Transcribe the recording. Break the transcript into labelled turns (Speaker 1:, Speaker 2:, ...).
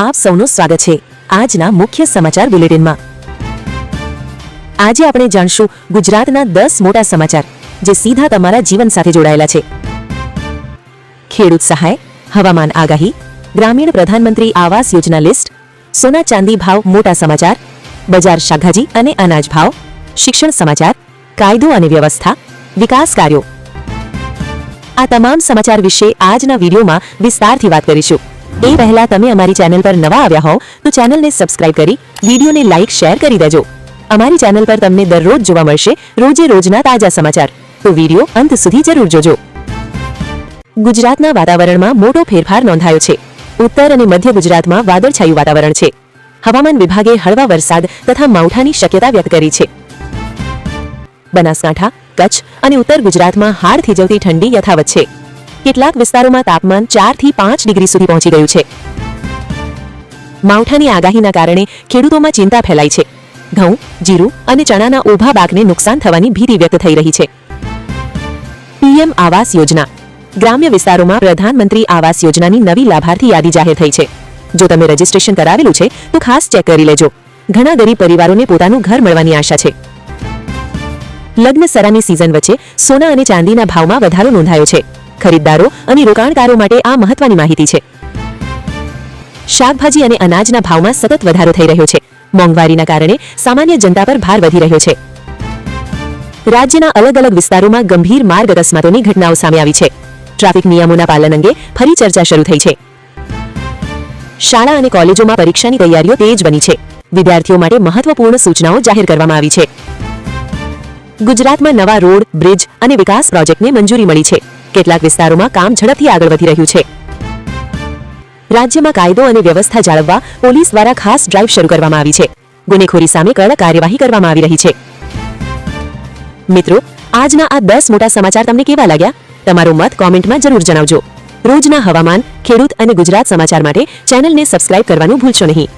Speaker 1: આપ સૌનું સ્વાગત છે આજના મુખ્ય સમાચાર બુલેટિનમાં. આજે આપણે જાણશું ગુજરાતના દસ મોટા સમાચાર જે સીધા તમારા જીવન સાથે જોડાયેલા છે. ખેડૂત સહાય, હવામાન આગાહી, ગ્રામીણ પ્રધાનમંત્રી આવાસ યોજના લિસ્ટ, સોના ચાંદી ભાવ મોટા સમાચાર, બજાર શાકભાજી અને અનાજ ભાવ, શિક્ષણ સમાચાર, કાયદો અને વ્યવસ્થા, વિકાસ કાર્યો. આ તમામ સમાચાર વિશે આજના વિડીયોમાં વિસ્તારથી વાત કરીશું. એ પહેલા તમે અમારી ચેનલ પર નવા આવ્યા હોવ, તો ચેનલને સબસ્ક્રાઇબ કરી, વિડીયોને લાઇક શેર કરી દેજો. અમારી ચેનલ પર તમને દરરોજ જોવા મળશે રોજે રોજના તાજા સમાચાર. તો વીડિયો અંત સુધી જરૂર જોજો. ગુજરાતના વાતાવરણમાં મોટો ફેરફાર નોંધાયો છે. ઉત્તર અને મધ્ય ગુજરાતમાં વાદળછાયું વાતાવરણ છે. હવામાન વિભાગે હળવા વરસાદ તથા માવઠાની શક્યતા વ્યક્ત કરી છે. બનાસકાંઠા, કચ્છ અને ઉત્તર ગુજરાતમાં હાડ થીજવતી ઠંડી યથાવત છે. કેટલાક વિસ્તારોમાં તાપમાન ચારથી પાંચ ડિગ્રી સુધી પહોંચી ગયું છે. માવઠાની આગાહીના કારણે ખેડૂતોમાં ચિંતા ફેલાઈ છે. ઘઉં, જીરું અને ચણાના ઊભા પાકને નુકસાન થવાની ભીતિ વ્યક્ત થઈ રહી છે. પીએમ આવાસ યોજના. ગ્રામ્ય વિસ્તારોમાં પ્રધાનમંત્રી આવાસ યોજનાની નવી લાભાર્થી યાદી જાહેર થઈ છે. જો તમે રજીસ્ટ્રેશન કરાવેલું છે, તો ખાસ ચેક કરી લેજો. ઘણા ગરીબ પરિવારોને પોતાનું ઘર મળવાની આશા છે. લગ્ન સરાની સિઝન વચ્ચે સોના અને ચાંદીના ભાવમાં વધારો નોંધાયો છે. ખરીદદારો અને રોકાણકારો માટે આ મહત્વની માહિતી છે. શાકભાજી અને અનાજના ભાવમાં સતત વધારો થઈ રહ્યો છે. મોંઘવારીના કારણે સામાન્ય જનતા પર ભાર વધી રહ્યો છે. રાજ્યના અલગ અલગ વિસ્તારોમાં ગંભીર માર્ગ અકસ્માતોની ઘટનાઓ સામે આવી છે. ટ્રાફિક નિયમોના પાલન અંગે ફરી ચર્ચા શરૂ થઈ છે. શાળા અને કોલેજોમાં પરીક્ષાની તૈયારીઓ તેજ બની છે. વિદ્યાર્થીઓ માટે મહત્વપૂર્ણ સૂચનાઓ જાહેર કરવામાં આવી છે. ગુજરાતમાં નવા રોડ, બ્રિજ અને વિકાસ પ્રોજેક્ટને મંજૂરી મળી છે. કેટલાક વિસ્તારોમાં કામ ઝડપથી આગળ વધી રહ્યું છે. રાજ્યમાં કાયદો અને વ્યવસ્થા જાળવવા પોલીસ દ્વારા ખાસ ડ્રાઈવ શરૂ કરવામાં આવી છે. ગુનેખોરી સામે કડક કાર્યવાહી કરવામાં આવી રહી છે. મિત્રો, આજના આ દસ મોટા સમાચાર તમને કેવા લાગ્યા? તમારો મત કોમેન્ટમાં જરૂર જણાવજો. રોજના હવામાન, ખેડૂત અને ગુજરાત સમાચાર માટે ચેનલને સબસ્ક્રાઇબ કરવાનું ભૂલશો નહીં.